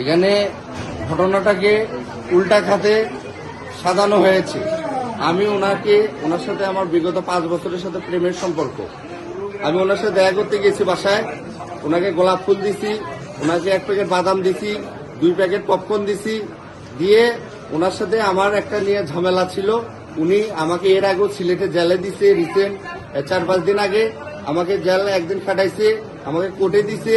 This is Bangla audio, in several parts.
এখানে ঘটনাটাকে উল্টা খাতে সাজানো হয়েছে। আমি ওনাকে, ওনার সাথে আমার বিগত পাঁচ বছরের সাথে প্রেমের সম্পর্ক। আমি ওনার সাথে দেখা করতে গেছি বাসায়। ওনাকে গোলাপ ফুল দিছি, ওনাকে এক প্যাকেট বাদাম দিছি, দুই প্যাকেট পপকর্ন দিছি। দিয়ে ওনার সাথে আমার একটা নিয়ে ঝামেলা ছিল। উনি আমাকে এর আগেও সিলেটে জেলে দিছে রিসেন্ট চার পাঁচ দিন আগে। আমাকে জেলে একদিন কাটাইছে আমাকে কোর্টে দিছে।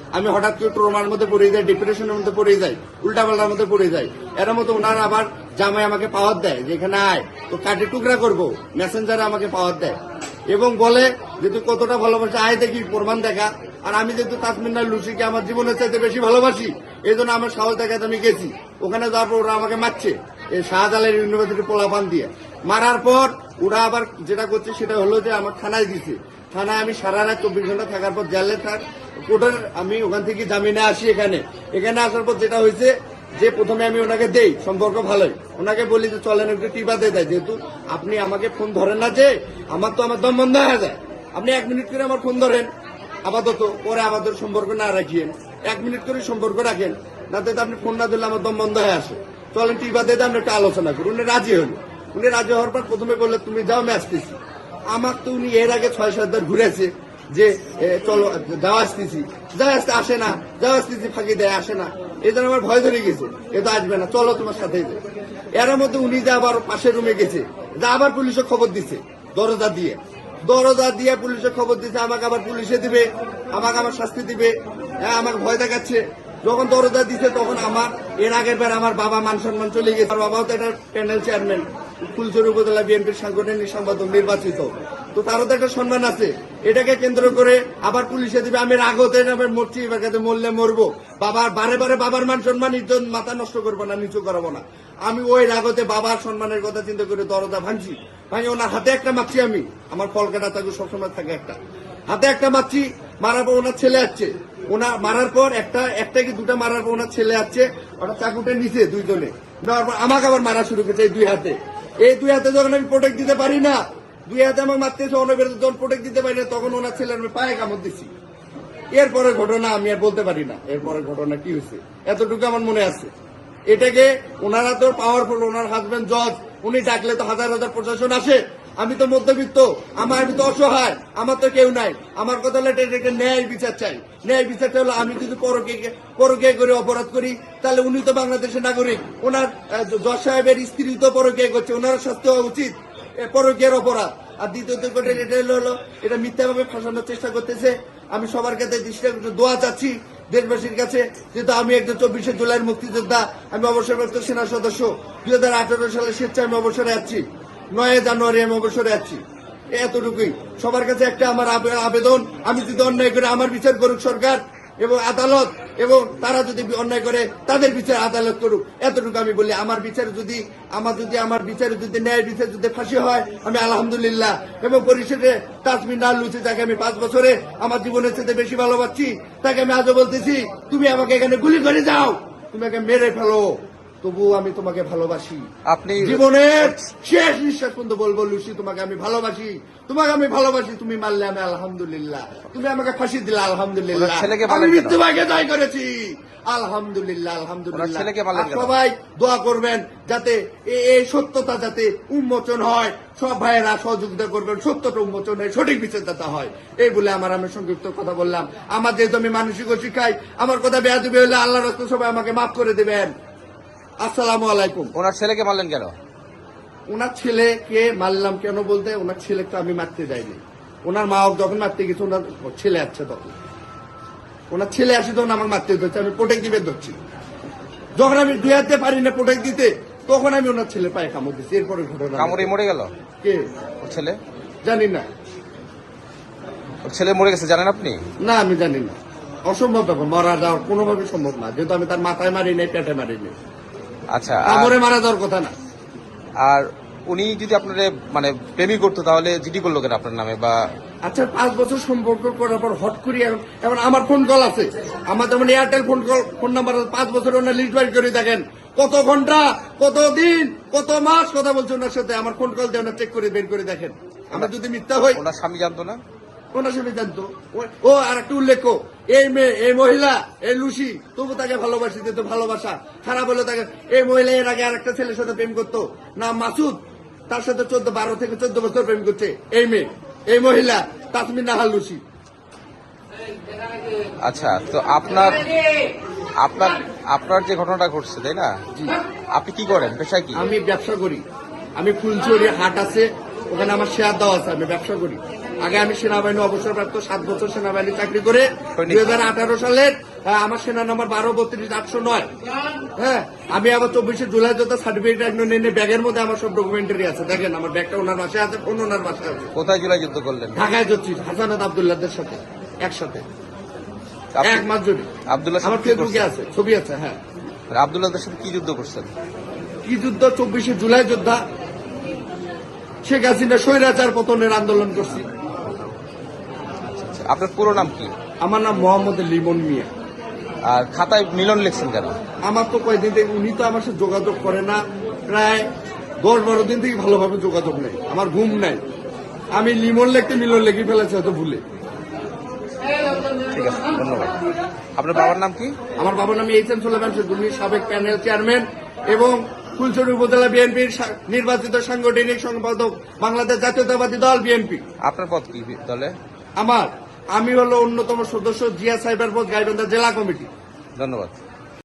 আমি হঠাৎ করে ট্রোমার মধ্যে পড়ে যাই ডিপ্রেশনের মধ্যে পড়ে যাই, উল্টাপাল্টার মধ্যে পড়ে যাই। এর মতো ওনার আবার জামাই আমাকে পাওয়ার দেয় যে, এখানে আয়, তো কাটে টুকরা করব। মেসেঞ্জারে আমাকে পাওয়ার দেয়। এবং বলে যে, তুই কতটা ভালোবাসি আয় দেখি, প্রমাণ দেখা। আর আমি যেহেতু তাসমিনার লুসিকে আমার জীবনের চাইতে বেশি ভালোবাসি এই জন্য আমার সাহস দেখাতে আমি গেছি। ওখানে যাওয়ার পর ওরা আমাকে মারছে এই শাহজালাল ইউনিভার্সিটি পোলাপান দিয়ে। মারার পর ওরা আবার যেটা করছে, সেটা হলো যে, আমার থানায় দিছে। থানায় আমি সারা রাত চব্বিশ ঘণ্টা থাকার পর জেলে থাক। কোর্টের আমি ওখান থেকে জামিনে আসি এখানে। এখানে আসার পর যেটা হয়েছে, যে প্রথমে আমি ওনাকে দেই, সম্পর্ক ভালোই। ওনাকে বলি যে, চলেন একটু টিপা দিয়ে দেয়। যেহেতু আপনি আমাকে ফোন ধরেন না যে, আমার তো আমার দম বন্ধ হয়ে যায়। আপনি এক মিনিট করে আমার ফোন ধরেন। আপাতত পরে আমাদের সম্পর্ক না রাখিয়েন। এক মিনিট করে সম্পর্ক রাখেন। না আপনি ফোন না দিলে আমার দম বন্ধ হয়ে আসে। চলেন টিপা দিয়ে, আমরা একটু আলোচনা করি। উনি রাজি হলো উনি রাজি হওয়ার পর প্রথমে বললে তুমি যাও ম্যাচ আসতেছি। আমার তো উনি এর আগে ছয় সাতবার ঘুরেছে যে চলো যাওয়া আসতেছি। যাওয়া আসতে আসে না যাওয়া আসতেছি, ফাঁকি দেয়, আসে না। এই জন্য আমার ভয় ধরে গেছে, এ তো আসবে না, চলো তোমার সাথে এর মধ্যে উনি যে আবার পাশের রুমে গেছে, যে আবার পুলিশে খবর দিছে, দরজা দিয়ে। দরজা দিয়ে পুলিশে খবর দিছে, আমাকে আবার পুলিশে দিবে, আমাকে আবার শাস্তি দিবে হ্যাঁ আমাকে ভয় দেখাচ্ছে। যখন দরজা দিছে, তখন আমার, এর আগের বার আমার বাবা মান সম্মান চলে গেছে আমার বাবাও তো একটা প্যানেল চেয়ারম্যান ফুলচুরি উপজেলা বিএনপির সাংগঠনিক সম্পাদক নির্বাচিত। তো তারও তো একটা সম্মান আছে। এটাকে কেন্দ্র করে আবার পুলিশে দিবে, আমি রাগতে মরছি, এবার মরলে মরবো। বাবার, বারে বারে বাবার মান সম্মান, ইজ্জত মাথা নষ্ট করব না, নিচু করাবো না। আমি ওই রাগতে বাবার সম্মানের কথা চিন্তা করে দরজা ভাঙছি। ভাঙি ওনার হাতে একটা মারছি আমি। আমার কলকাতা থাকে সবসময় থাকে একটা। হাতে একটা মারছি মারার পর ওনার ছেলে আসছে। ওনার মারার পর একটা একটা কি দুটা মারার পর ওনার ছেলে আসছে, ওটা চাকুটা নিচে দুইজনে। আমাকে আবার মারা শুরু করেছে এই দুই হাতে। এই দুই হাতে যখন আমি প্রোটেক্ট দিতে পারি না, দুই হাতে আমার মারতেছে অনবের যখন প্রোটেক্ট দিতে পারি না, তখন ওনার ছেলের আমি পায়ে কামড় দিছি। এরপরে ঘটনা আমি আর বলতে পারি না। এরপরে ঘটনা কি হয়েছে? এতটুকু আমার মনে আছে। এটাকে ওনারা তো পাওয়ারফুল ওনার হাজবেন্ড জজ উনি ডাকলে তো হাজার হাজার প্রশাসন আসে। আমি তো মধ্যবিত্ত, আমার আমি তো অসহায়, আমার তো কেউ নাই। আমার কথা হলো এটা ন্যায় বিচার চাই। ন্যায় বিচারটা হলো আমি যদি পরকে পরকে করে অপরাধ করি, তাহলে উনি তো বাংলাদেশের নাগরিক। ওনার জজ সাহেবের স্ত্রী তো পরকে করছে ওনার শাস্তি হওয়া উচিত, এ পরকীয়ার অপরাধ। আর দ্বিতীয়ত কথা এটা হলো এটা মিথ্যাভাবে ফাঁসানোর চেষ্টা করতেছে। আমি সবার কাছে দোয়া চাচ্ছি দেশবাসীর কাছে, যেহেতু আমি একজন চব্বিশে জুলাইয়ের মুক্তিযোদ্ধা, আমি অবসরপ্রাপ্ত সেনা সদস্য। দুই হাজার আঠারো সালে স্বেচ্ছায় আমি অবসরে আছি। নয় জানুয়ারি আমি অবসরে আছি। এতটুকুই। সবার কাছে একটা আমার আবেদন, আমি যদি অন্যায় করে আমার বিচার করুক সরকার এবং আদালত, এবং তারা যদি অন্যায় করে, তাদের বিচার আদালত করুক। এতটুকু আমি বলি, আমার বিচার যদি, আমার যদি, আমার বিচারে যদি ন্যায় বিচার যদি ফাঁসি হয়, আমি আলহামদুলিল্লাহ। এবং পরিষদে তাসমিন না লুচি তাকে আমি পাঁচ বছরে আমার জীবনের সাথে বেশি ভালোবাসছি তাকে আমি আজও বলতেছি, তুমি আমাকে এখানে গুলি করে যাও। তুমি আমাকে মেরে ফেলো। তবু আমি তোমাকে ভালোবাসি। আপনি জীবনের শেষ নিঃশ্বাস পর্যন্ত বলব লুসি তোমাকে আমি ভালোবাসি। তোমাকে আমি ভালোবাসি তুমি মারলে আমি আলহামদুলিল্লাহ। তুমি আমাকে ফাঁসি দিলে আলহামদুলিল্লাহ। আমি? মৃত্যুভাগে জয় করেছি। আলহামদুলিল্লাহ আলহামদুলিল্লাহ? সবাই দোয়া করবেন যাতে এই সত্যতা যাতে উন্মোচন হয়। সব ভাইয়েরা সহযোগিতা করবেন সত্যটা উন্মোচন হয় সঠিক বিচারদাতা হয়। এই বলে আমার আমি সংক্ষিপ্ত কথা বললাম। আমার যেহেতু আমি মানসিক শিখাই আমার কথা বেয়াদবি হলে আল্লাহ রাস্তা সবাই আমাকে মাফ করে দেবেন। আসসালামু আলাইকুম। ওনার ছেলেকে মারলেন কেন? ওনার ছেলেকে মারলাম কেন বলতে? ওনার ছেলে তো আমি মারতে যাইনি। ওনার মা যখন মারতে গেছে ওনার ছেলে আসছে তখন। ওনার ছেলে আসে তখন আমার মারতে ধরছে আমি প্রোটেক্ট দিবে ধরছি। যখন আমি দুই হাতে পারি না প্রোটেক্ট দিতে তখন আমি ওনার ছেলে পায়ে কামড় দিচ্ছি এরপরে ঘটনা কামড়ে মরে গেল? কে? ওর ছেলে? জানি না। ওর ছেলে মরে গেছে জানেন আপনি? না আমি জানি না। অসম্ভব ব্যাপার মারা যাওয়ার কোনোভাবে সম্ভব না। যেহেতু আমি তার মাথায় মারি নাই পেটে মারি নাই। আচ্ছা মারা যাওয়ার কথা না। আর উনি যদি আপনার মানে প্রেমী করতো তাহলে জিডি করল কেন আপনার নামে বা আচ্ছা পাঁচ বছর সম্পর্ক করার পর হট করি এখন আমার ফোন কল আছে। আমার যেমন Airtel phone call phone number পাঁচ বছর ওনার লিস্ট বাইর করে দেখেন। কত ঘণ্টা কত দিন কত মাস কথা বলছে ওনার সাথে। আমার ফোন কল দিয়ে ওনার চেক করে বের করে দেখেন। আমরা যদি মিথ্যা হই ওনার স্বামী জানতো না? সাথে জানতো ও- আর একটা উল্লেখ এই মেয়ে এই মহিলা এই লুসি তবু তাকে ভালোবাসি তো ভালোবাসা। খারাপ হলে তাকে এই মহিলা এর আগে আর একটা ছেলের সাথে প্রেম করতো। না মাসুদ। তার সাথে চোদ্দ বারো থেকে চোদ্দ বছর প্রেম করছে। এই মেয়ে এই মহিলা তাসমিন নাহাল লুসি। আচ্ছা তো আপনার আপনার আপনার যে ঘটনাটা ঘটছে তাই না? জি। আপনি কি করেন? পেশায় কি? আমি ব্যবসা করি। আমি ফুলচুরি হাট আছে ওখানে আমার শেয়ার দেওয়া আছে আমি ব্যবসা করি। আগে আমি সেনাবাহিনী অবসরপ্রাপ্ত সাত বছর সেনাবাহিনী চাকরি করে দুই হাজার আঠারো সালের আমার সেনা নম্বর বারো বত্রিশ আটশো নয়। হ্যাঁ আমি আবার চব্বিশে জুলাই যত সার্টিফিকেট নিয়ে ব্যাগের মধ্যে আমার সব ডকুমেন্টারি আছে। দেখেন আমার ব্যাগটা ওনার বাসায় আছে ফোন ওনার বাসায় আছে। কোথায় জুলাই যুদ্ধ করলেন? ঢাকায় যাচ্ছি হাসানাত আবদুল্লাহদের সাথে একসাথে। এক মাস জুড়ে। আব্দুল্লাহ আমার ফেসবুকে আছে ছবি আছে হ্যাঁ। আব্দুল্লাহদের সাথে কি যুদ্ধ করছেন? কি যুদ্ধ? চব্বিশে জুলাই যোদ্ধা শেখ হাসিনা স্বৈরাচার পতনের আন্দোলন করছি। আপনার পুরো নাম কি? আমার নাম মোহাম্মদ লিমন মিয়া। আর খাতায় মিলন লিখছেন কেন? আমার তো কয়েকদিন থেকে উনি তো আমার সাথে যোগাযোগ করে না। প্রায় দশ বারো দিন থেকে ভালোভাবে যোগাযোগ নেই। আমার ঘুম নাই। আমি লিমন লেখতে মিলন লিখে ফেলেছি হয়তো ভুলে। ঠিক আছে ধন্যবাদ। আপনার বাবার নাম কি? আমার বাবার নাম এইচ এম সোলেমান উনি সাবেক প্যানেল চেয়ারম্যান এবং ফুলছড়ি উপজেলা বিএনপির নির্বাচিত সাংগঠনিক সম্পাদক বাংলাদেশ জাতীয়তাবাদী দল বিএনপি। আপনার পদ কি দলে? আমার আমি হলো অন্যতম সদস্য জিয়া সাইবার গাইবান্ধা জেলা কমিটি। ধন্যবাদ।